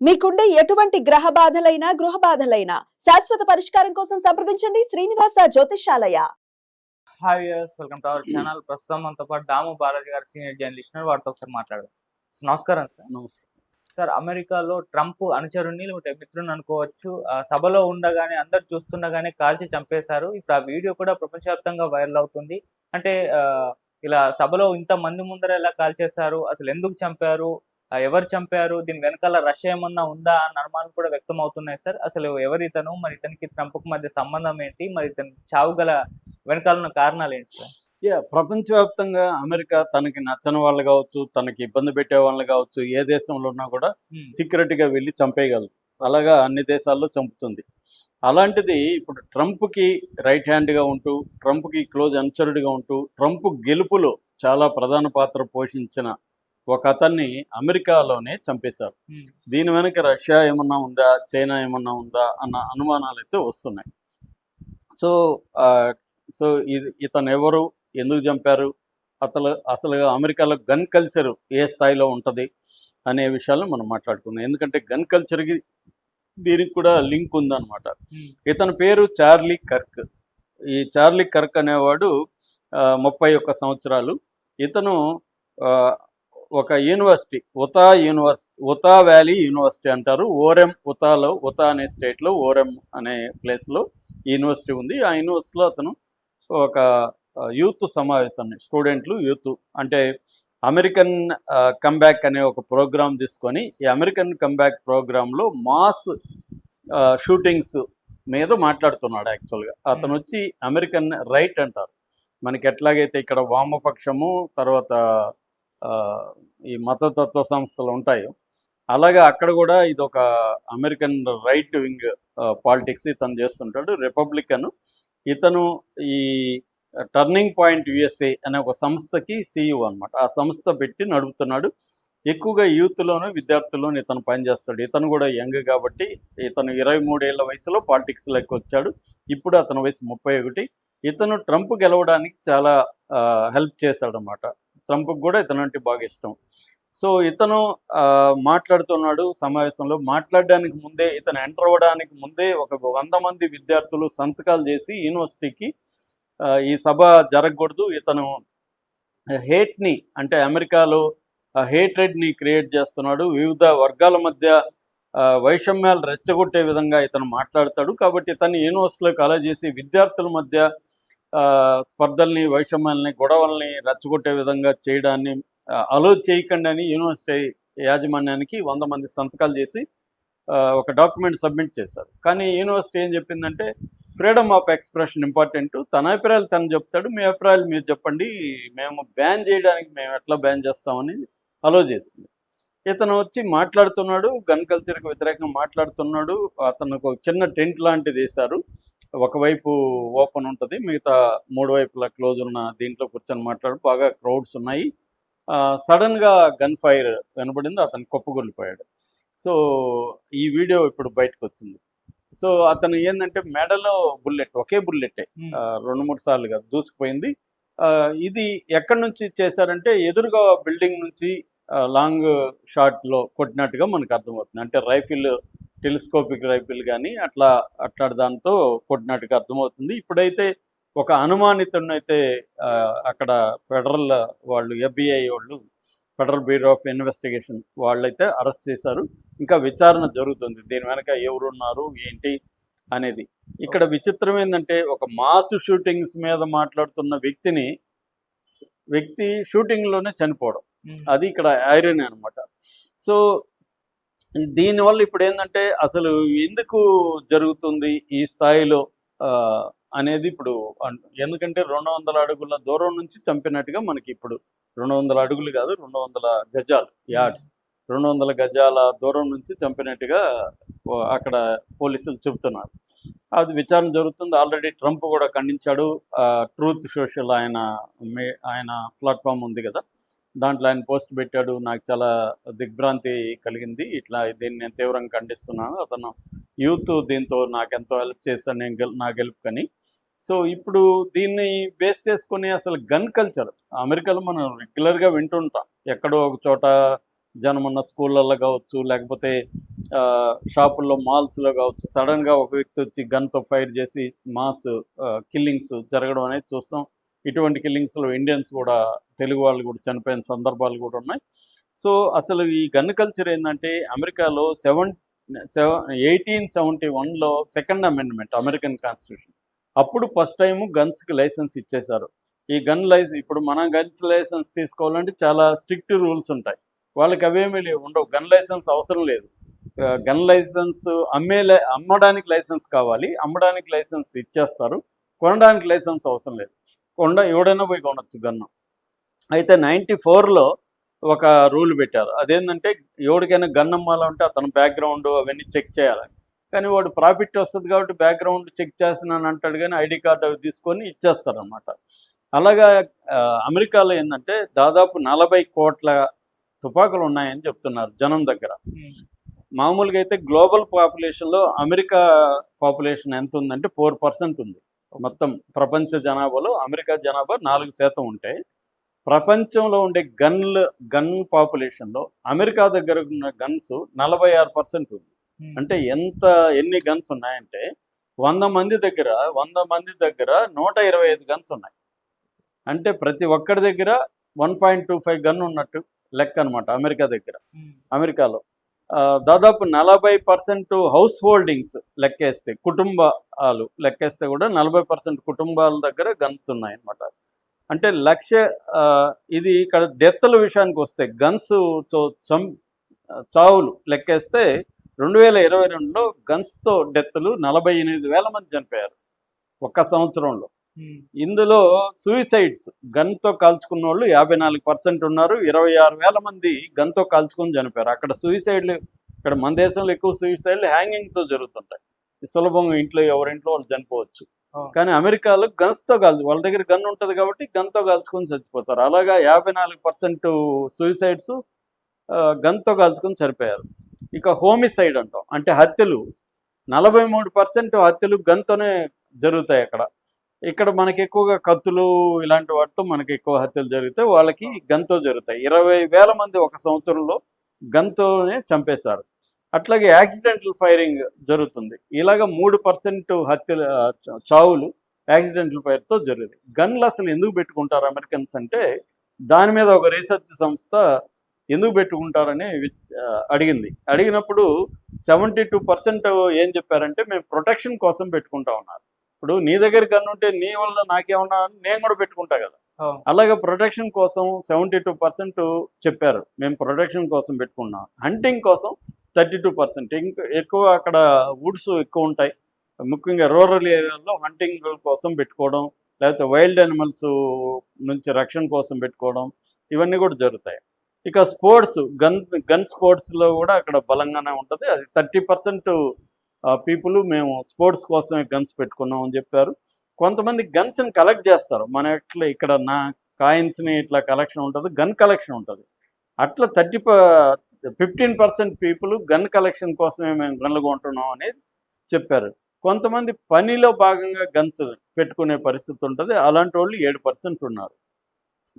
మీకుండే ఎటువంటి గ్రహ బాధలైనా గృహ బాధలైనా శాశ్వత పరిష్కారం కోసం సంప్రదించండి Srinivasa Jyotishalaya hi yes welcome to our channel ప్రస్తుతం మనతో పాటు దాము బాలాజీ గారు సీనియర్ జర్నలిస్ట్ ఉన్నారు. వారితో ఒకసారి మాట్లాడదాం. నమస్కారం సార్ నమస్తే. సార్ అమెరికాలో ట్రంప్ అనుచరుని లేకపోతే మిత్రుని అనుకోవచ్చు. ఆ సభలో ఉండగానే అందరు చూస్తుండగానే కాల్చి చంపేశారు. ఇప్పుడు ఆ వీడియో కూడా ప్రపంచవ్యాప్తంగా వైరల్ అవుతుంది. అంటే ఇలా సభలో ఇంత మంది ముందర ఎలా కాల్చేశారు? అసలు ఎందుకు చంపారు? ఎవరు చంపారు? దీని వెనకాల రష్ ఏమన్నా ఉందా? అన్న అనుమానాలు కూడా వ్యక్తం అవుతున్నాయి సార్. అసలు ఎవరు ఇతను? మరి ఇతనికి ట్రంప్కు మధ్య సంబంధం ఏంటి? మరి ఇతని చావు గల వెనకాల ఉన్న కారణాలు ఏంటి సార్? యా ప్రపంచవ్యాప్తంగా అమెరికా తనకి నచ్చని వాళ్ళు కావచ్చు తనకి ఇబ్బంది పెట్టే వాళ్ళు కావచ్చు ఏ దేశంలో ఉన్నా కూడా ఉమ్, సీక్రెట్గా వెళ్ళి చంపేయగలరు. అలాగా అన్ని దేశాల్లో చంపుతుంది. అలాంటిది ఇప్పుడు ట్రంప్కి రైట్ హ్యాండ్గా ఉంటూ ట్రంప్కి క్లోజ్ అనుచరుడిగా ఉంటూ ట్రంప్ గెలుపులో చాలా ప్రధాన పాత్ర పోషించిన ఒక అతన్ని అమెరికాలోనే చంపేశారు. దీని వెనక రష్యా ఏమన్నా ఉందా? చైనా ఏమన్నా ఉందా? అన్న అనుమానాలు అయితే వస్తున్నాయి. సో సో ఇది ఇతను ఎవరు? ఎందుకు చంపారు? అసలు అసలు అమెరికాలో గన్ కల్చర్ ఏ స్థాయిలో ఉంటుంది? అనే విషయాలను మనం మాట్లాడుకుందాం. ఎందుకంటే గన్ కల్చర్కి దీనికి కూడా లింక్ ఉందన్నమాట. ఇతని పేరు చార్లీ కర్క్. ఈ చార్లీ కర్క్ అనేవాడు ముప్పై ఒక్క సంవత్సరాలు. ఇతను ఒక university Utah university Utah valley university అంటారు. ఓరెం ఉతాలో ఉతా అనే స్టేట్లో ఓరెం అనే ప్లేస్లో యూనివర్సిటీ ఉంది. ఆ యూనివర్సిటీలో అతను ఒక యూత్ సమావేశాన్ని స్టూడెంట్లు యూత్ అంటే అమెరికన్ కంబ్యాక్ అనే ఒక ప్రోగ్రామ్ తీసుకొని ఈ అమెరికన్ కంబ్యాక్ ప్రోగ్రాంలో మాస్ షూటింగ్స్ మీద మాట్లాడుతున్నాడు యాక్చువల్గా అతను వచ్చి అమెరికన్ రైట్ అంటారు. మనకి ఎట్లాగైతే ఇక్కడ వామపక్షము తర్వాత ఈ మతతత్వ సంస్థలు ఉంటాయో. అలాగే అక్కడ కూడా ఇది ఒక అమెరికన్ రైట్ వింగ్ పాలిటిక్స్ ఇతను చేస్తుంటాడు. రిపబ్లికన్ ఇతను ఈ టర్నింగ్ పాయింట్ యుఎస్ఏ అనే ఒక సంస్థకి సీఈఓ అన్నమాట. ఆ సంస్థ పెట్టి నడుపుతున్నాడు. ఎక్కువగా యూత్లోను విద్యార్థుల్లోనూ ఇతను పనిచేస్తాడు. ఇతను కూడా యంగ్ కాబట్టి ఇతను ఇరవై మూడేళ్ళ వయసులో పాలిటిక్స్లోకి వచ్చాడు. ఇప్పుడు అతని వయసు ముప్పై ఒకటి. ఇతను ట్రంప్ గెలవడానికి చాలా హెల్ప్ చేశాడనమాట ట్రంప్కి కూడా ఇతను అంటే బాగా ఇష్టం. సో ఇతను ఆ, మాట్లాడుతున్నాడు సమావేశంలో. మాట్లాడడానికి ముందే ఇతను ఎంటర్ అవ్వడానికి ముందే ఒక వంద మంది విద్యార్థులు సంతకాలు చేసి యూనివర్సిటీకి ఈ సభ జరగకూడదు. ఇతను హేట్ని అంటే అమెరికాలో హేట్రెడ్ని క్రియేట్ చేస్తున్నాడు. వివిధ వర్గాల మధ్య వైషమ్యాలు రెచ్చగొట్టే విధంగా ఇతను మాట్లాడతాడు. కాబట్టి ఇతన్ని యూనివర్సిటీలోకి అలా చేసి విద్యార్థుల మధ్య స్పర్ధల్ని వైషమ్యాల్ని గొడవల్ని రెచ్చగొట్టే విధంగా చేయడాన్ని అలో చేయకండి అని యూనివర్సిటీ యాజమాన్యానికి వంద మంది సంతకాలు చేసి ఒక డాక్యుమెంట్ సబ్మిట్ చేశారు. కానీ యూనివర్సిటీ ఏం చెప్పిందంటే ఫ్రీడమ్ ఆఫ్ ఎక్స్ప్రెషన్ ఇంపార్టెంట్. తన అభిప్రాయాలు తను చెప్తాడు. మీ అభిప్రాయాలు మీరు చెప్పండి. మేము బ్యాన్ చేయడానికి మేము ఎట్లా బ్యాన్ చేస్తామని అలో చేసింది. ఇతను వచ్చి మాట్లాడుతున్నాడు. గన్ కల్చర్కి వ్యతిరేకంగా మాట్లాడుతున్నాడు. అతను ఒక చిన్న టెంట్ లాంటిది వేశారు. ఒకవైపు ఓపెన్ ఉంటుంది మిగతా మూడు వైపులా క్లోజ్ ఉన్న దీంట్లో కూర్చొని మాట్లాడు బాగా క్రౌడ్స్ ఉన్నాయి. సడన్గా గన్ ఫైర్ వినబడింది అతను కుప్పగొల్లిపోయాడు సో ఈ వీడియో ఇప్పుడు బయటకు వచ్చింది సో అతను ఏంటంటే మెడలో బుల్లెట్ ఒకే బుల్లెటే. రెండు మూడు సార్లుగా దూసుకుపోయింది. ఆ, ఇది ఎక్కడి నుంచి చేశారంటే ఎదురుగా బిల్డింగ్ నుంచి లాంగ్ షాట్లో కొట్టినట్టుగా మనకు అర్థమవుతుంది. అంటే రైఫిల్ టెలిస్కోపిక్ రైఫిల్ కానీ అట్లా అట్లాంటి దాంతో కొట్టినట్టుగా అర్థమవుతుంది. ఇప్పుడైతే ఒక అనుమానితుడిని అయితే ఆ, అక్కడ ఫెడరల్ వాళ్ళు ఎఫ్బిఐ వాళ్ళు ఫెడరల్ బ్యూరో ఆఫ్ ఇన్వెస్టిగేషన్ వాళ్ళైతే అరెస్ట్ చేశారు. ఇంకా విచారణ జరుగుతుంది. దీని వెనక ఎవరున్నారు ఏంటి అనేది. ఇక్కడ విచిత్రం ఏంటంటే ఒక మాస్ షూటింగ్స్ మీద మాట్లాడుతున్న వ్యక్తిని వ్యక్తి షూటింగ్లోనే చనిపోవడం. అది ఇక్కడ ఐరన్ అనమాట. సో దీనివల్ల ఇప్పుడు ఏంటంటే అసలు ఎందుకు జరుగుతుంది ఈ స్థాయిలో ఆ, అనేది ఇప్పుడు ఎందుకంటే రెండు వందల అడుగుల దూరం నుంచి చంపినట్టుగా మనకి ఇప్పుడు రెండు వందల అడుగులు కాదు రెండు వందల గజాలు యార్డ్స్. రెండు వందల గజాల దూరం నుంచి చంపినట్టుగా అక్కడ పోలీసులు చెబుతున్నారు. అది విచారణ జరుగుతుంది. ఆల్రెడీ ట్రంప్ కూడా ఖండించాడు. ట్రూత్ సోషల్ ఆయన మే- ఆయన ప్లాట్ఫామ్ ఉంది కదా. దాంట్లో ఆయన పోస్ట్ పెట్టాడు. నాకు చాలా దిగ్భ్రాంతి కలిగింది. ఇట్లా దీన్ని నేను తీవ్రంగా ఖండిస్తున్నాను. అతను యూత్ దీంతో నాకు ఎంతో హెల్ప్ చేశాను నేను గెల్ నా గెలుపుకని. సో ఇప్పుడు దీన్ని బేస్ చేసుకుని అసలు గన్ కల్చర్ అమెరికాలో మనం రెగ్యులర్గా వింటుంటాం. ఎక్కడో ఒక చోట జనం ఉన్న స్కూళ్ళల్లో కావచ్చు లేకపోతే షాపుల్లో మాల్స్లో కావచ్చు సడన్గా ఒక వ్యక్తి వచ్చి గన్తో ఫైర్ చేసి మాస్ కిల్లింగ్స్ జరగడం అనేది చూస్తాం. ఇటువంటి కిల్లింగ్స్లో ఇండియన్స్ కూడా తెలుగు వాళ్ళు కూడా చనిపోయిన సందర్భాలు కూడా ఉన్నాయి. సో అసలు ఈ గన్ కల్చర్ ఏంటంటే అమెరికాలో సెవెన్ సెవెన్ ఎయిటీన్ సెవెంటీ వన్లో సెకండ్ అమెండ్మెంట్ అమెరికన్ కాన్స్టిట్యూషన్ అప్పుడు ఫస్ట్ టైం గన్స్కి లైసెన్స్ ఇచ్చేశారు. ఈ గన్ లైసెన్స్ ఇప్పుడు మనం గన్స్ లైసెన్స్ తీసుకోవాలంటే చాలా స్ట్రిక్ట్ రూల్స్ ఉంటాయి. వాళ్ళకి అవేమీ లేవు ఉండవు. గన్ లైసెన్స్ అవసరం లేదు. గన్ లైసెన్స్ అమ్మే లై- అమ్మడానికి లైసెన్స్ కావాలి. అమ్మడానికి లైసెన్స్ ఇచ్చేస్తారు. కొనడానికి లైసెన్స్ అవసరం లేదు. కొండ ఎవడైనా పోయి కొనొచ్చు గన్ను. అయితే నైంటీ ఫోర్లో ఒక రూల్ పెట్టారు. అదేంటంటే ఎవరికైనా గన్ అమ్మాలంటే అతను బ్యాక్గ్రౌండ్ అవన్నీ చెక్ చేయాలని కానీ వాడు ప్రాఫిట్ వస్తుంది కాబట్టి బ్యాక్గ్రౌండ్ చెక్ చేస్తున్నాను అంటాడు కానీ ఐడి కార్డు అవి తీసుకొని ఇచ్చేస్తారు అనమాట అలాగా అమెరికాలో ఏంటంటే దాదాపు నలభై కోట్ల తుపాకులు ఉన్నాయని చెప్తున్నారు జనం దగ్గర. మామూలుగా అయితే గ్లోబల్ పాపులేషన్లో అమెరికా పాపులేషన్ ఎంత ఉందంటే ఫోర్ పర్సెంట్ ఉంది. మొత్తం ప్రపంచ జనాభాలో అమెరికా జనాభా నాలుగు శాతం ఉంటే ప్రపంచంలో ఉండే గన్లు గన్ పాపులేషన్లో అమెరికా దగ్గర ఉన్న గన్స్ నలభై ఆరు పర్సెంట్ ఉంది. అంటే ఎంత ఎన్ని గన్స్ ఉన్నాయంటే వంద మంది దగ్గర వంద మంది దగ్గర నూట ఇరవై ఐదు గన్స్ ఉన్నాయి. అంటే ప్రతి ఒక్కరి దగ్గర one point two five gun ఉన్నట్టు లెక్క అనమాట అమెరికా దగ్గర. అమెరికాలో. దాదాపు నలభై పర్సెంట్ హౌస్ హోల్డింగ్స్ లెక్కేస్తే కుటుంబాలు లెక్కేస్తే కూడా నలభై పర్సెంట్ కుటుంబాల దగ్గర గన్స్ ఉన్నాయన్నమాట. అంటే లక్ష ఇది ఇక్కడ డెత్ల విషయానికి వస్తే గన్స్ చం చావులు లెక్కేస్తే రెండు వేల ఇరవై రెండులో గన్స్తో డెత్లు నలభై ఎనిమిది వేల మంది చనిపోయారు ఒక్క సంవత్సరంలో. ఇందులో సూసైడ్స్ గన్తో కాల్చుకున్న వాళ్ళు యాభై నాలుగు పర్సెంట్ ఉన్నారు. ఇరవై ఆరు వేల మంది గన్తో కాల్చుకొని చనిపోయారు. అక్కడ సూసైడ్లు ఇక్కడ మన దేశంలో ఎక్కువ సూసైడ్లు హ్యాంగింగ్తో జరుగుతుంటాయి. సులభంగా ఇంట్లో ఎవరింట్లో వాళ్ళు చనిపోవచ్చు. కానీ అమెరికాలో గన్స్తో కాల్చు వాళ్ళ దగ్గర గన్ ఉంటుంది కాబట్టి గన్తో కాల్చుకొని చచ్చిపోతారు. అలాగా యాభై నాలుగు పర్సెంట్ సూసైడ్స్ గన్తో కాల్చుకొని చనిపోయారు. ఇక హోమిసైడ్ అంటాం. అంటే హత్యలు. నలభై మూడు పర్సెంట్ హత్యలు గన్తోనే జరుగుతాయి అక్కడ. ఇక్కడ మనకి ఎక్కువగా కత్తులు ఇలాంటి వాటితో మనకి ఎక్కువ హత్యలు జరుగుతాయి వాళ్ళకి గన్తో జరుగుతాయి. ఇరవై వేల మంది ఒక సంవత్సరంలో గన్తోనే చంపేశారు. అట్లాగే యాక్సిడెంటల్ ఫైరింగ్ జరుగుతుంది. ఇలాగ మూడు పర్సెంట్ హత్యలు చావులు యాక్సిడెంటల్ ఫైర్తో జరుగుతాయి గన్లు అసలు ఎందుకు పెట్టుకుంటారు అమెరికన్స్ అంటే దాని మీద ఒక రీసెర్చ్ సంస్థ ఎందుకు పెట్టుకుంటారని అడిగింది. అడిగినప్పుడు సెవెంటీ టూ పర్సెంట్ ఏం చెప్పారంటే మేము ప్రొటెక్షన్ కోసం పెట్టుకుంటా ఉన్నారు. ఇప్పుడు నీ దగ్గర గన్ ఉంటే నీ వల్ల నాకేమన్నా అని నేను కూడా పెట్టుకుంటా కదా. అలాగే ప్రొటెక్షన్ కోసం సెవెంటీ టూ పర్సెంట్ చెప్పారు. మేము ప్రొటెక్షన్ కోసం పెట్టుకున్నాం. హంటింగ్ కోసం థర్టీ టూ పర్సెంట్. ఇంకా ఎక్కువ అక్కడ వుడ్స్ ఎక్కువ ఉంటాయి. ముఖ్యంగా రూరల్ ఏరియాలో హంటింగ్ కోసం పెట్టుకోవడం లేకపోతే వైల్డ్ అనిమల్స్ నుంచి రక్షణ కోసం పెట్టుకోవడం ఇవన్నీ కూడా జరుగుతాయి. ఇక స్పోర్ట్స్ గన్ గన్ స్పోర్ట్స్లో కూడా అక్కడ బలంగానే ఉంటుంది. అది థర్టీ పర్సెంట్ పీపుల్ మేము స్పోర్ట్స్ కోసమే గన్స్ పెట్టుకున్నాం అని చెప్పారు. కొంతమంది గన్స్ని కలెక్ట్ చేస్తారు. మన ఇట్లా ఇక్కడ నా కాయిన్స్ని ఇట్లా కలెక్షన్ ఉంటుంది గన్ కలెక్షన్ ఉంటుంది. అట్లా thirty fifteen percent people gun collection కోసమే మేము గన్లు కొంటున్నాం అనేది చెప్పారు. కొంతమంది పనిలో భాగంగా గన్స్ పెట్టుకునే పరిస్థితి ఉంటుంది. అలాంటి వాళ్ళు ఏడు పర్సెంట్ ఉన్నారు.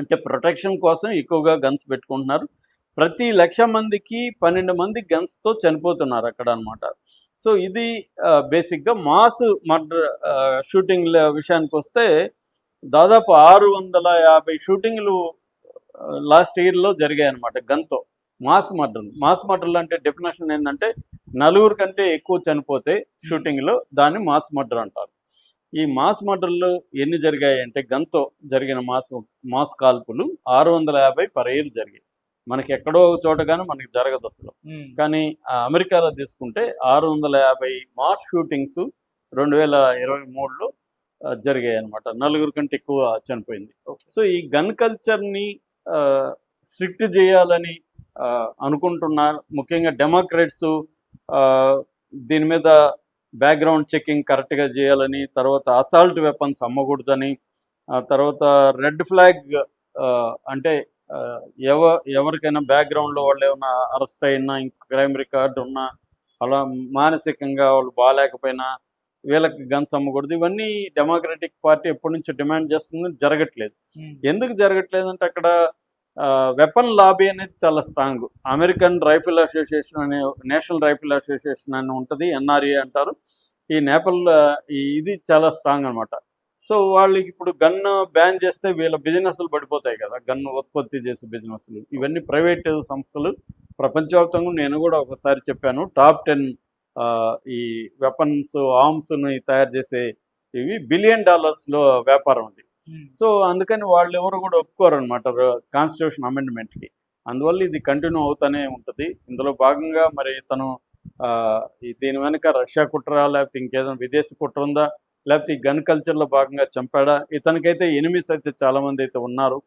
అంటే ప్రొటెక్షన్ కోసం ఎక్కువగా గన్స్ పెట్టుకుంటున్నారు. ప్రతి లక్ష మందికి పన్నెండు మంది గన్స్తో చనిపోతున్నారు అక్కడ అన్నమాట. సో ఇది బేసిక్గా మాస్ మర్డర్ షూటింగ్ల విషయానికి వస్తే దాదాపు ఆరు వందల యాభై షూటింగ్లు లాస్ట్ ఇయర్లో జరిగాయి అనమాట గన్తో. Mass murder. మాస్ మర్డర్లు అంటే డెఫినేషన్ ఏంటంటే నలుగురు కంటే ఎక్కువ చనిపోతే షూటింగ్లో దాన్ని మాస్ మర్డర్ అంటారు. ఈ మాస్ మర్డర్లు ఎన్ని జరిగాయి అంటే గన్తో జరిగిన మాస్ మాస్ కాల్పులు ఆరు వందల యాభై పర్ ఇయర్ జరిగాయి. మనకి ఎక్కడో చోట కానీ మనకి జరగదు అసలు. కానీ అమెరికాలో తీసుకుంటే ఆరు వందల యాభై మాస్ షూటింగ్స్ రెండు వేల ఇరవై మూడులో జరిగాయి అనమాట నలుగురు కంటే ఎక్కువ చనిపోయింది. సో ఈ గన్ కల్చర్ని స్ట్రిక్ట్ చేయాలని అనుకుంటున్నారు ముఖ్యంగా డెమోక్రాట్స్ దీని మీద బ్యాక్గ్రౌండ్ చెకింగ్ కరెక్ట్గా చేయాలని తర్వాత అసాల్ట్ వెపన్స్ అమ్మకూడదని తర్వాత రెడ్ ఫ్లాగ్ అంటే ఎవ ఎవరికైనా బ్యాక్గ్రౌండ్లో వాళ్ళు ఏమైనా అరెస్ట్ అయినా ఇంకా క్రైమ్ రికార్డు ఉన్నా అలా మానసికంగా వాళ్ళు బాగాలేకపోయినా వీళ్ళకి గన్స్ అమ్మకూడదు ఇవన్నీ డెమోక్రటిక్ పార్టీ ఎప్పటి నుంచో డిమాండ్ చేస్తుంది జరగట్లేదు. ఎందుకు జరగట్లేదు అంటే అక్కడ వెపన్ లాబీ అనేది చాలా స్ట్రాంగ్ అమెరికన్ రైఫిల్ అసోసియేషన్ అనే నేషనల్ రైఫిల్ అసోసియేషన్ అని ఉంటుంది ఎన్ఆర్ఏ అంటారు. ఈ నేపల్ ఇది చాలా స్ట్రాంగ్ అనమాట సో వాళ్ళకి ఇప్పుడు గన్ బ్యాన్ చేస్తే వీళ్ళ బిజినెస్లు పడిపోతాయి కదా. గన్ ఉత్పత్తి చేసే బిజినెస్లు ఇవన్నీ ప్రైవేట్ సంస్థలు. ప్రపంచవ్యాప్తంగా నేను కూడా ఒకసారి చెప్పాను. టాప్ టెన్ ఈ వెపన్స్ ఆర్మ్స్ని తయారు చేసే ఇవి బిలియన్ డాలర్స్లో వ్యాపారం ఉంది సో అందుకని వాళ్ళు ఎవరు కూడా ఒప్పుకోరు అనమాట కాన్స్టిట్యూషన్ అమెండ్మెంట్కి అందువల్ల ఇది కంటిన్యూ అవుతూనే ఉంటుంది. ఇందులో భాగంగా మరి తను దీని వెనుక రష్యా కుట్ర లేకపోతే ఇంకేదైనా విదేశీ కుట్ర ఉందా? లేకపోతే ఈ గన్ కల్చర్లో భాగంగా చంపాడా? ఇతనికైతే ఎనిమిస్ అయితే చాలా మంది అయితే ఉన్నారు.